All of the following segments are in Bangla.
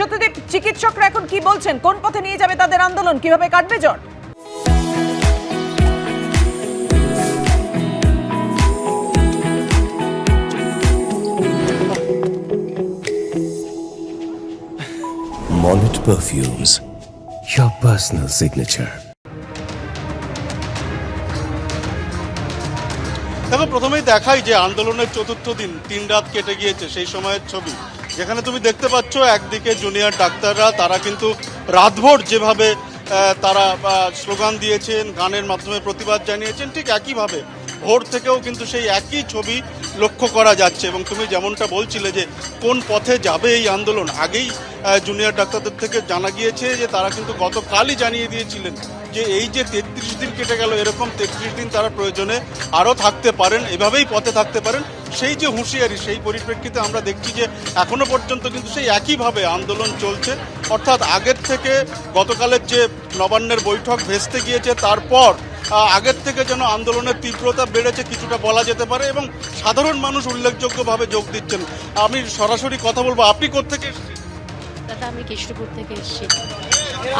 সত্যদীপ চিকিৎসকরা এখন কি বলছেন? কোন পথে নিয়ে যাবে তাদের আন্দোলন? কীভাবে কাটবে জ্বর? Monnet Perfumes, your personal signature. দেখো প্রথমেই দেখাই যে আন্দোলনের চতুর্থ দিন তিন রাত কেটে গিয়েছে সেই সময়ের ছবি। যেখানে তুমি দেখতে পাচ্ছ, একদিকে জুনিয়র ডাক্তাররা, তারা কিন্তু রাতভর যেভাবে তারা স্লোগান দিয়েছেন, গানের মাধ্যমে প্রতিবাদ জানিয়েছেন, ঠিক একইভাবে ভোর থেকেও কিন্তু সেই একই ছবি লক্ষ্য করা যাচ্ছে। এবং তুমি যেমনটা বলছিলে যে কোন পথে যাবে এই আন্দোলন, আগেই জুনিয়র ডাক্তারদের থেকে জানা গিয়েছে যে তারা কিন্তু গতকালই জানিয়ে দিয়েছিলেন যে এই যে তেত্রিশ দিন কেটে গেল, এরকম তেত্রিশ দিন তারা প্রয়োজনে আরও থাকতে পারেন, এভাবেই পথে থাকতে পারেন। সেই যে হুঁশিয়ারি সেই পরিপ্রেক্ষিতে আমরা দেখছি যে এখনও পর্যন্ত কিন্তু সেই একইভাবে আন্দোলন চলছে। অর্থাৎ আগের থেকে গতকালের যে নবান্নের বৈঠক ভেস্তে গিয়েছে তারপর আগের থেকে যেন আন্দোলনের তীব্রতা বেড়েছে কিছুটা বলা যেতে পারে এবং সাধারণ মানুষ উল্লেখযোগ্যভাবে যোগ দিচ্ছেন। আমি সরাসরি কথা বলব আপনি কোথেকে দাদা আমি কৃষ্ণপুর থেকে এসেছি।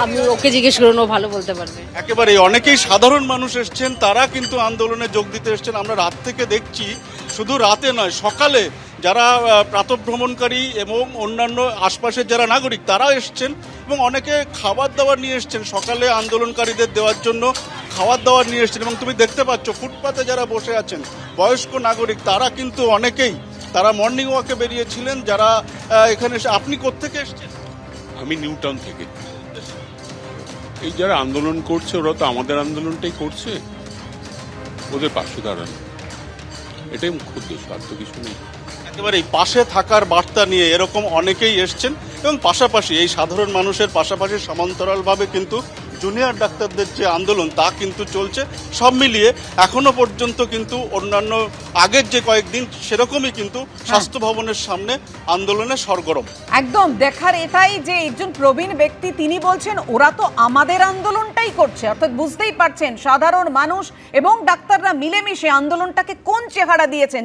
আমি ওকে জিজ্ঞেস করুন ও ভালো বলতে পারবে। একেবারে অনেকেই সাধারণ মানুষ এসছেন তারা কিন্তু আন্দোলনে যোগ দিতে এসছেন। আমরা রাত থেকে দেখছি শুধু রাতে নয়, সকালে যারা প্রাতঃভ্রমণকারী এবং অন্যান্য আশপাশের যারা নাগরিক তারা এসছেন এবং অনেকে খাবার দাবার নিয়ে এসছেন। সকালে আন্দোলনকারীদের দেওয়ার জন্য খাবার দাবার নিয়ে এসছেন এবং তুমি দেখতে পাচ্ছ, ফুটপাতে যারা বসে আছেন, বয়স্ক নাগরিক, তারা কিন্তু অনেকেই, তারা মর্নিং ওয়াকে বেরিয়েছিলেন, যারা এখানে এসে, আপনি কোত্থেকে এসছেন? আমি নিউ টাউন থেকে। এই যারা আন্দোলন করছে, ওরা তো আমাদের আন্দোলনটাই করছে। ওদের পাশে দাঁড়ানো এটাই মুখ্য উদ্দেশ্য, আর তো কিছু নেই। একেবারে এই পাশে থাকার বার্তা নিয়ে এরকম অনেকেই এসছেন, এবং পাশাপাশি এই সাধারণ মানুষের পাশাপাশি সমান্তরালভাবে কিন্তু জুনিয়র ডাক্তারদের যে আন্দোলন তা কিন্তু চলছে। সব মিলিয়ে এখনও পর্যন্ত কিন্তু অন্যান্য আগের যে কয়েকদিন সেরকমই কিন্তু স্বাস্থ্য ভবনের সামনে আন্দোলনে সরগরম। একদম দেখার এটাই যে একজন প্রবীণ ব্যক্তি তিনি বলছেন ওরা তো আমাদের আন্দোলনটাই করছে। অর্থাৎ বুঝতেই পারছেন সাধারণ মানুষ এবং ডাক্তাররা মিলেমিশে আন্দোলনটাকে কোন চেহারা দিয়েছেন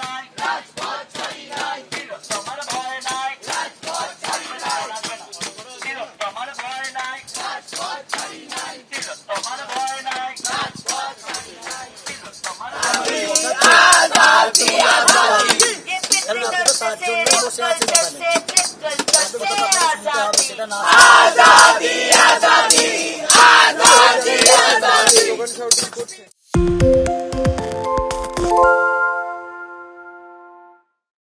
আজাদি আজাদি আজাদি